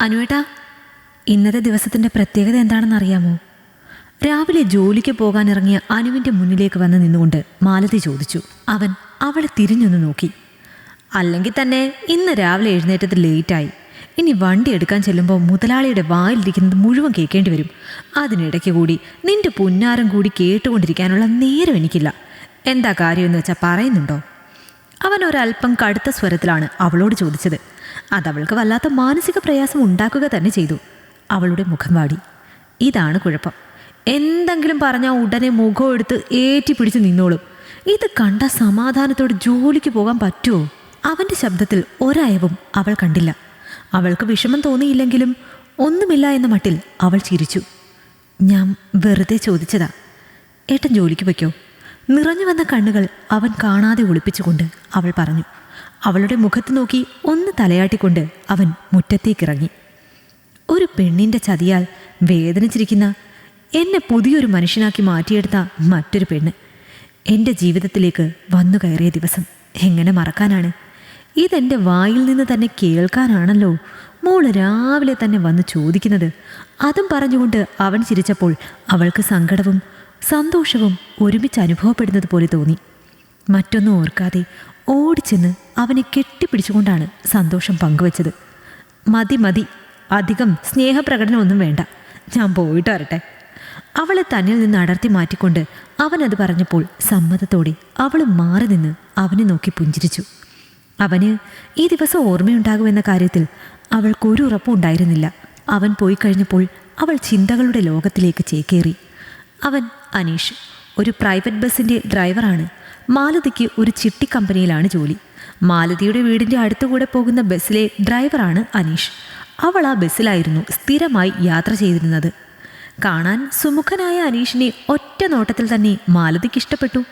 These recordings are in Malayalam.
അനുവേട്ടാ ഇന്നത്തെ ദിവസത്തിന്റെ പ്രത്യേകത എന്താണെന്ന് അറിയാമോ? രാവിലെ ജോലിക്ക് പോകാനിറങ്ങിയ അനുവിന്റെ മുന്നിലേക്ക് വന്ന് നിന്നുകൊണ്ട് മാലതി ചോദിച്ചു. അവൻ അവളെ തിരിഞ്ഞൊന്ന് നോക്കി. അല്ലെങ്കിൽ തന്നെ ഇന്ന് രാവിലെ എഴുന്നേറ്റത് ലേറ്റായി. ഇനി വണ്ടി എടുക്കാൻ ചെല്ലുമ്പോൾ മുതലാളിയുടെ വായിലിരിക്കുന്നത് മുഴുവൻ കേൾക്കേണ്ടി വരും. അതിനിടയ്ക്ക് കൂടി നിന്റെ പുന്നാരം കൂടി കേട്ടുകൊണ്ടിരിക്കാനുള്ള നേരം എനിക്കില്ല. എന്താ കാര്യമെന്ന് വെച്ചാൽ പറയുന്നുണ്ടോ? അവൻ ഒരല്പം കടുത്ത സ്വരത്തിലാണ് അവളോട് ചോദിച്ചത്. അതവൾക്ക് വല്ലാത്ത മാനസിക പ്രയാസം ഉണ്ടാക്കുക തന്നെ ചെയ്തു. അവളുടെ മുഖം വാടി. ഇതാണ് കുഴപ്പം. എന്തെങ്കിലും പറഞ്ഞാൽ ഉടനെ മുഖം എടുത്ത് ഏറ്റി പിടിച്ച് നിന്നോളും. ഇത് കണ്ട സമാധാനത്തോടെ ജോലിക്ക് പോകാൻ പറ്റുമോ അവന്റെ ശബ്ദത്തിൽ ഒരയവും അവൾ കണ്ടില്ല. അവൾക്ക് വിഷമം തോന്നിയില്ലെങ്കിലും ഒന്നുമില്ല എന്ന മട്ടിൽ അവൾ ചിരിച്ചു. ഞാൻ വെറുതെ ചോദിച്ചതാ. ഏട്ടൻ ജോലിക്ക് വയ്ക്കോ നിറഞ്ഞു വന്ന കണ്ണുകൾ അവൻ കാണാതെ ഒളിപ്പിച്ചുകൊണ്ട് അവൾ പറഞ്ഞു. അവളുടെ മുഖത്ത് നോക്കി ഒന്ന് തലയാട്ടിക്കൊണ്ട് അവൻ മുറ്റത്തേക്കിറങ്ങി. ഒരു പെണ്ണിന്റെ ചതിയാൽ വേദനിച്ചിരിക്കുന്ന എന്നെ പുതിയൊരു മനുഷ്യനാക്കി മാറ്റിയെടുത്ത മറ്റൊരു പെണ്ണ് എന്റെ ജീവിതത്തിലേക്ക് വന്നു കയറിയ ദിവസം എങ്ങനെ മറക്കാനാണ്? ഇതെന്റെ വായിൽ നിന്ന് തന്നെ കേൾക്കാനാണല്ലോ. മോൾ രാവിലെ തന്നെ വന്ന് ചോദിക്കുന്നത്. അതും പറഞ്ഞുകൊണ്ട് അവൻ ചിരിച്ചപ്പോൾ അവൾക്ക് സങ്കടവും സന്തോഷവും ഒരുമിച്ച് അനുഭവപ്പെടുന്നത് പോലെ തോന്നി. മറ്റൊന്നും ഓർക്കാതെ ഓടിച്ചെന്ന് അവനെ കെട്ടിപ്പിടിച്ചുകൊണ്ടാണ് സന്തോഷം പങ്കുവച്ചത്. മതി മതി അധികം സ്നേഹപ്രകടനമൊന്നും വേണ്ട. ഞാൻ പോയിട്ട് വരട്ടെ. അവളെ തന്നിൽ നിന്ന് അടർത്തി മാറ്റിക്കൊണ്ട് അവനത് പറഞ്ഞപ്പോൾ സമ്മതത്തോടെ അവൾ മാറി നിന്ന് അവനെ നോക്കി പുഞ്ചിരിച്ചു. അവന് ഈ ദിവസം ഓർമ്മയുണ്ടാകുമെന്ന കാര്യത്തിൽ അവൾക്ക് ഒരു ഉറപ്പും ഉണ്ടായിരുന്നില്ല. അവൻ പോയി കഴിഞ്ഞപ്പോൾ അവൾ ചിന്തകളുടെ ലോകത്തിലേക്ക് ചേക്കേറി. അവൻ അനീഷ് ഒരു പ്രൈവറ്റ് ബസ്സിന്റെ ഡ്രൈവറാണ്. മാലതിക്ക് ഒരു ചിട്ടി കമ്പനിയിലാണ് ജോലി. മാലതിയുടെ വീടിന്റെ അടുത്തുകൂടെ പോകുന്ന ബസ്സിലെ ഡ്രൈവറാണ് അനീഷ്. അവൾ ആ ബസ്സിലായിരുന്നു സ്ഥിരമായി യാത്ര ചെയ്തിരുന്നത്. കാണാൻ സുമുഖനായ അനീഷിനെ ഒറ്റ നോട്ടത്തിൽ തന്നെ മാലതിക്ക് ഇഷ്ടപ്പെട്ടു.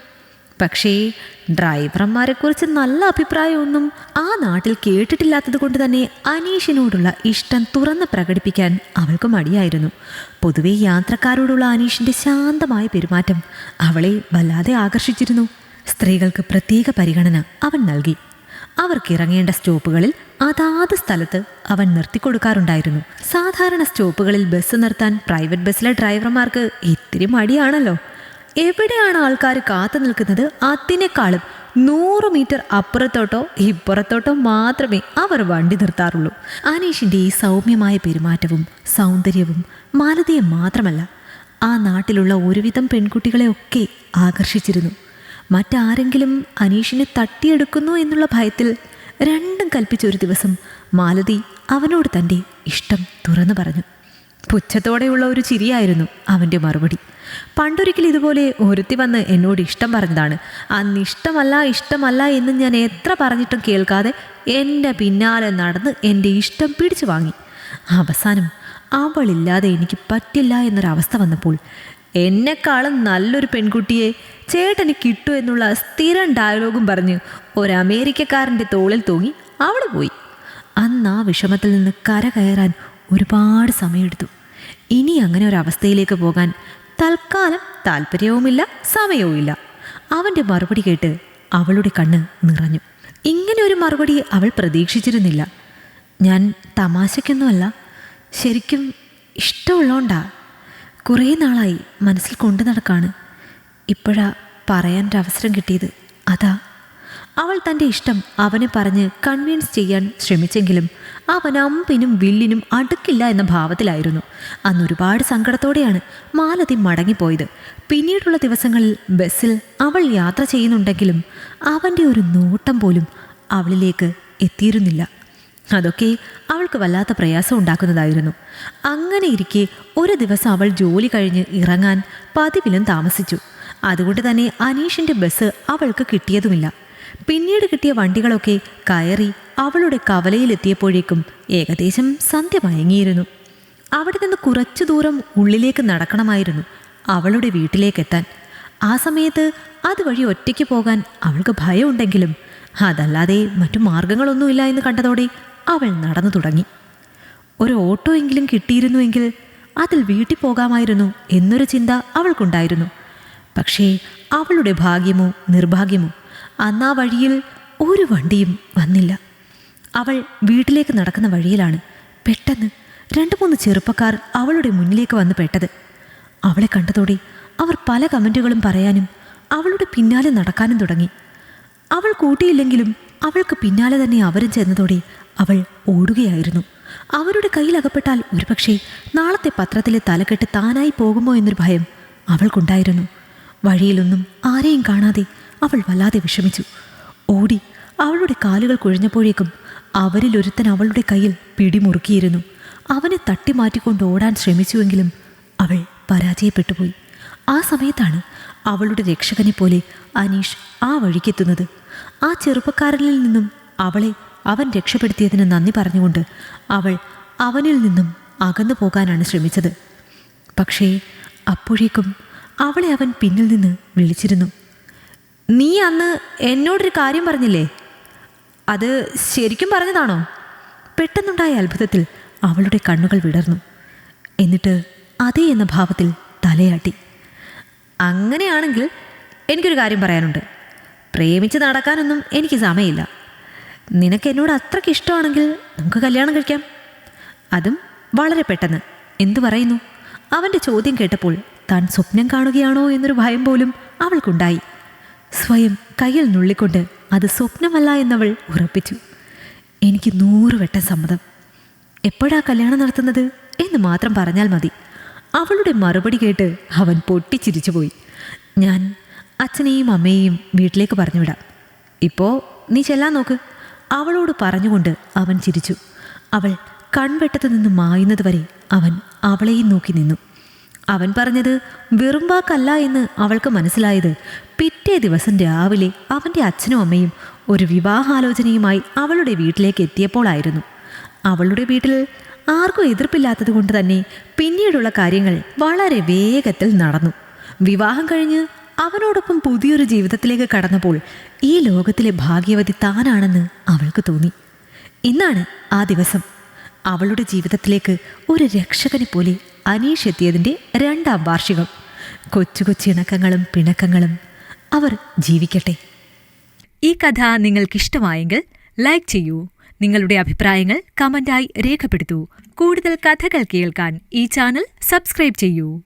പക്ഷേ ഡ്രൈവർമാരെക്കുറിച്ച് നല്ല അഭിപ്രായമൊന്നും ആ നാട്ടിൽ കേട്ടിട്ടില്ലാത്തത് കൊണ്ട് തന്നെ അനീഷിനോടുള്ള ഇഷ്ടം തുറന്ന് പ്രകടിപ്പിക്കാൻ അവൾക്ക് മടിയായിരുന്നു. പൊതുവെ യാത്രക്കാരോടുള്ള അനീഷിന്റെ ശാന്തമായ പെരുമാറ്റം അവളെ വല്ലാതെ ആകർഷിച്ചിരുന്നു. സ്ത്രീകൾക്ക് പ്രത്യേക പരിഗണന അവൻ നൽകി. അവർക്ക് ഇറങ്ങേണ്ട സ്റ്റോപ്പുകളിൽ അതാത് സ്ഥലത്ത് അവൻ നിർത്തിക്കൊടുക്കാറുണ്ടായിരുന്നു. സാധാരണ സ്റ്റോപ്പുകളിൽ ബസ് നിർത്താൻ പ്രൈവറ്റ് ബസ്സിലെ ഡ്രൈവർമാർക്ക് ഇത്തിരി മടിയാണല്ലോ. എവിടെയാണ് ആൾക്കാർ കാത്തു നിൽക്കുന്നത്? അതിനേക്കാളും നൂറ് മീറ്റർ അപ്പുറത്തോട്ടോ ഇപ്പുറത്തോട്ടോ മാത്രമേ അവർ വണ്ടി നിർത്താറുള്ളൂ. അനീഷിന്റെ ഈ സൗമ്യമായ പെരുമാറ്റവും സൗന്ദര്യവും മാലതിയെ മാത്രമല്ല ആ നാട്ടിലുള്ള ഒരുവിധം പെൺകുട്ടികളെയൊക്കെ ആകർഷിച്ചിരുന്നു. മറ്റാരെങ്കിലും അനീഷിനെ തട്ടിയെടുക്കുന്നു എന്നുള്ള ഭയത്തിൽ രണ്ടും കൽപ്പിച്ച ഒരു ദിവസം മാലതി അവനോട് തന്റെ ഇഷ്ടം തുറന്നു പറഞ്ഞു. പുച്ഛത്തോടെയുള്ള ഒരു ചിരിയായിരുന്നു അവന്റെ മറുപടി. പണ്ടൊരിക്കൽ ഇതുപോലെ ഒരുത്തി വന്ന് എന്നോട് ഇഷ്ടം പറഞ്ഞതാണ്. അന്ന് ഇഷ്ടമല്ല ഇഷ്ടമല്ല എന്ന് ഞാൻ എത്ര പറഞ്ഞിട്ടും കേൾക്കാതെ എന്റെ പിന്നാലെ നടന്ന് എന്റെ ഇഷ്ടം പിടിച്ചു വാങ്ങി. അവസാനം അവളില്ലാതെ എനിക്ക് പറ്റില്ല എന്നൊരവസ്ഥ വന്നപ്പോൾ എന്നെക്കാളും നല്ലൊരു പെൺകുട്ടിയെ ചേട്ടന് കിട്ടൂ എന്നുള്ള സ്ഥിരം ഡയലോഗും പറഞ്ഞ് ഒരു അമേരിക്കക്കാരന്റെ തോളിൽ തൂങ്ങി അവൾ പോയി. അന്ന് ആ വിഷമത്തിൽ നിന്ന് കര കയറാൻ ഒരുപാട് സമയമെടുത്തു. ഇനി അങ്ങനെ ഒരു അവസ്ഥയിലേക്ക് പോകാൻ തൽക്കാലം താല്പര്യവുമില്ല സമയവുമില്ല. അവന്റെ മറുപടി കേട്ട് അവളുടെ കണ്ണ് നിറഞ്ഞു. ഇങ്ങനെ ഒരു മറുപടി അവൾ പ്രതീക്ഷിച്ചിരുന്നില്ല. ഞാൻ തമാശയ്ക്കൊന്നുമല്ല ശരിക്കും ഇഷ്ടമുള്ളോണ്ടാ. കുറേ നാളായി മനസ്സിൽ കൊണ്ടു നടക്കാണ്. ഇപ്പോഴാ പറയാൻ ഒരു അവസരം കിട്ടിയത്. അതാ. അവൾ തന്റെ ഇഷ്ടം അവനെ പറഞ്ഞ് കൺവിൻസ് ചെയ്യാൻ ശ്രമിച്ചെങ്കിലും അവൻ അമ്പിനും വില്ലിനും അടുക്കില്ല എന്ന ഭാവത്തിലായിരുന്നു. അന്ന് ഒരുപാട് സങ്കടത്തോടെയാണ് മാലതി മടങ്ങിപ്പോയത്. പിന്നീടുള്ള ദിവസങ്ങളിൽ ബസ്സിൽ അവൾ യാത്ര ചെയ്യുന്നുണ്ടെങ്കിലും അവന്റെ ഒരു നോട്ടം പോലും അവളിലേക്ക് എത്തിയിരുന്നില്ല. അതൊക്കെ അവൾക്ക് വല്ലാത്ത പ്രയാസം ഉണ്ടാക്കുന്നതായിരുന്നു. അങ്ങനെ ഇരിക്കെ ഒരു ദിവസം അവൾ ജോലി കഴിഞ്ഞ് ഇറങ്ങാൻ പതിവിലും താമസിച്ചു. അതുകൊണ്ട് തന്നെ അനീഷിന്റെ ബസ് അവൾക്ക് കിട്ടിയതുമില്ല. പിന്നീട് കിട്ടിയ വണ്ടികളൊക്കെ കയറി അവളുടെ കവലയിലെത്തിയപ്പോഴേക്കും ഏകദേശം സന്ധ്യ മയങ്ങിയിരുന്നു. അവിടെ നിന്ന് കുറച്ചു ദൂരം ഉള്ളിലേക്ക് നടക്കണമായിരുന്നു അവളുടെ വീട്ടിലേക്കെത്താൻ. ആ സമയത്ത് അതുവഴി ഒറ്റയ്ക്ക് പോകാൻ അവൾക്ക് ഭയമുണ്ടെങ്കിലും അതല്ലാതെ മറ്റു മാർഗങ്ങളൊന്നുമില്ല എന്ന് കണ്ടതോടെ അവൾ നടന്നു തുടങ്ങി. ഒരു ഓട്ടോ എങ്കിലും കിട്ടിയിരുന്നുവെങ്കിൽ അതിൽ വീട്ടിൽ പോകാമായിരുന്നു എന്നൊരു ചിന്ത അവൾക്കുണ്ടായിരുന്നു. പക്ഷേ അവളുടെ ഭാഗ്യമോ നിർഭാഗ്യമോ അന്നാ വഴിയിൽ ഒരു വണ്ടിയും വന്നില്ല. അവൾ വീട്ടിലേക്ക് നടക്കുന്ന വഴിയിലാണ് പെട്ടെന്ന് രണ്ട് മൂന്ന് ചെറുപ്പക്കാർ അവളുടെ മുന്നിലേക്ക് വന്ന് പെട്ടത്. അവളെ കണ്ടതോടെ അവർ പല കമന്റുകളും പറയാനും അവളുടെ പിന്നാലെ നടക്കാനും തുടങ്ങി. അവൾ കൂട്ടിയില്ലെങ്കിലും അവൾക്ക് പിന്നാലെ തന്നെ അവരും ചെന്നതോടെ അവൾ ഓടുകയായിരുന്നു. അവരുടെ കയ്യിലകപ്പെട്ടാൽ ഒരുപക്ഷെ നാളത്തെ പത്രത്തിലെ തലക്കെട്ട് താനായി പോകുമോ എന്നൊരു ഭയം അവൾക്കുണ്ടായിരുന്നു. വഴിയിലൊന്നും ആരെയും കാണാതെ അവൾ വല്ലാതെ വിഷമിച്ചു. ഓടി അവളുടെ കാലുകൾ കുഴഞ്ഞപ്പോഴേക്കും അവരിലൊരുത്തൻ അവളുടെ കയ്യിൽ പിടിമുറുക്കിയിരുന്നു. അവനെ തട്ടിമാറ്റിക്കൊണ്ട് ഓടാൻ ശ്രമിച്ചുവെങ്കിലും അവൾ പരാജയപ്പെട്ടുപോയി. ആ സമയത്താണ് അവളുടെ രക്ഷകനെ പോലെ അനീഷ് ആ വഴിക്കെത്തുന്നത്. ആ ചെറുപ്പക്കാരനിൽ നിന്നും അവളെ അവൻ രക്ഷപ്പെടുത്തിയതിന് നന്ദി പറഞ്ഞുകൊണ്ട് അവൾ അവനിൽ നിന്നും അകന്നു പോകാനാണ് ശ്രമിച്ചത്. പക്ഷേ അപ്പോഴേക്കും അവളെ അവൻ പിന്നിൽ നിന്ന് വിളിച്ചിരുന്നു. നീ അന്ന് എന്നോടൊരു കാര്യം പറഞ്ഞില്ലേ? അത് ശരിക്കും പറഞ്ഞതാണോ? പെട്ടെന്നുണ്ടായ അത്ഭുതത്തിൽ അവളുടെ കണ്ണുകൾ വിടർന്നു. എന്നിട്ട് അതേ എന്ന ഭാവത്തിൽ തലയാട്ടി. അങ്ങനെയാണെങ്കിൽ എനിക്കൊരു കാര്യം പറയാനുണ്ട്. പ്രേമിച്ച് നടക്കാനൊന്നും എനിക്ക് സമയമില്ല. നിനക്ക് എന്നോട് അത്രയ്ക്ക് ഇഷ്ടമാണെങ്കിൽ നമുക്ക് കല്യാണം കഴിക്കാം. അതും വളരെ പെട്ടെന്ന്. എന്തു പറയുന്നു? അവന്റെ ചോദ്യം കേട്ടപ്പോൾ താൻ സ്വപ്നം കാണുകയാണോ എന്നൊരു ഭയം പോലും അവൾക്കുണ്ടായി. സ്വയം കയ്യിൽ നുള്ളിക്കൊണ്ട് അത് സ്വപ്നമല്ല എന്നവൾ ഉറപ്പിച്ചു. എനിക്ക് നൂറ് വട്ടം സമ്മതം. എപ്പോഴാ കല്യാണം നടത്തുന്നത് എന്ന് മാത്രം പറഞ്ഞാൽ മതി. അവളുടെ മറുപടി കേട്ട് അവൻ പൊട്ടിച്ചിരിച്ചുപോയി. ഞാൻ അച്ഛനെയും അമ്മയെയും വീട്ടിലേക്ക് പറഞ്ഞുവിടാം. ഇപ്പോൾ നീ ചെല്ലാൻ നോക്ക്. അവളോട് പറഞ്ഞുകൊണ്ട് അവൻ ചിരിച്ചു. അവൾ കൺവെട്ടത്തു നിന്ന് മായുന്നത് വരെ അവൻ അവളെയും നോക്കി നിന്നു. അവൻ പറഞ്ഞത് വെറും വാക്കല്ല എന്ന് അവൾക്ക് മനസ്സിലായത് പിറ്റേ ദിവസം രാവിലെ അവന്റെ അച്ഛനും അമ്മയും ഒരു വിവാഹാലോചനയുമായി അവളുടെ വീട്ടിലേക്ക് എത്തിയപ്പോഴായിരുന്നു അവളുടെ വീട്ടിൽ ആർക്കും എതിർപ്പില്ലാത്തത് കൊണ്ട് തന്നെ പിന്നീടുള്ള കാര്യങ്ങൾ വളരെ വേഗത്തിൽ നടന്നു. വിവാഹം കഴിഞ്ഞ് അവനോടൊപ്പം പുതിയൊരു ജീവിതത്തിലേക്ക് കടന്നപ്പോൾ ഈ ലോകത്തിലെ ഭാഗ്യവതി താനാണെന്ന് അവൾക്ക് തോന്നി. ഇന്നാണ് ആ ദിവസം. അവളുടെ ജീവിതത്തിലേക്ക് ഒരു രക്ഷകനെ പോലെ അനീഷ് എത്തിയതിന്റെ രണ്ടാം വാർഷികം. കൊച്ചു കൊച്ചിണക്കങ്ങളും പിണക്കങ്ങളും അവർ ജീവിക്കട്ടെ. ഈ കഥ നിങ്ങൾക്കിഷ്ടമായെങ്കിൽ ലൈക്ക് ചെയ്യൂ. നിങ്ങളുടെ അഭിപ്രായങ്ങൾ കമന്റായി രേഖപ്പെടുത്തൂ. കൂടുതൽ കഥകൾ കേൾക്കാൻ ഈ ചാനൽ സബ്സ്ക്രൈബ് ചെയ്യൂ.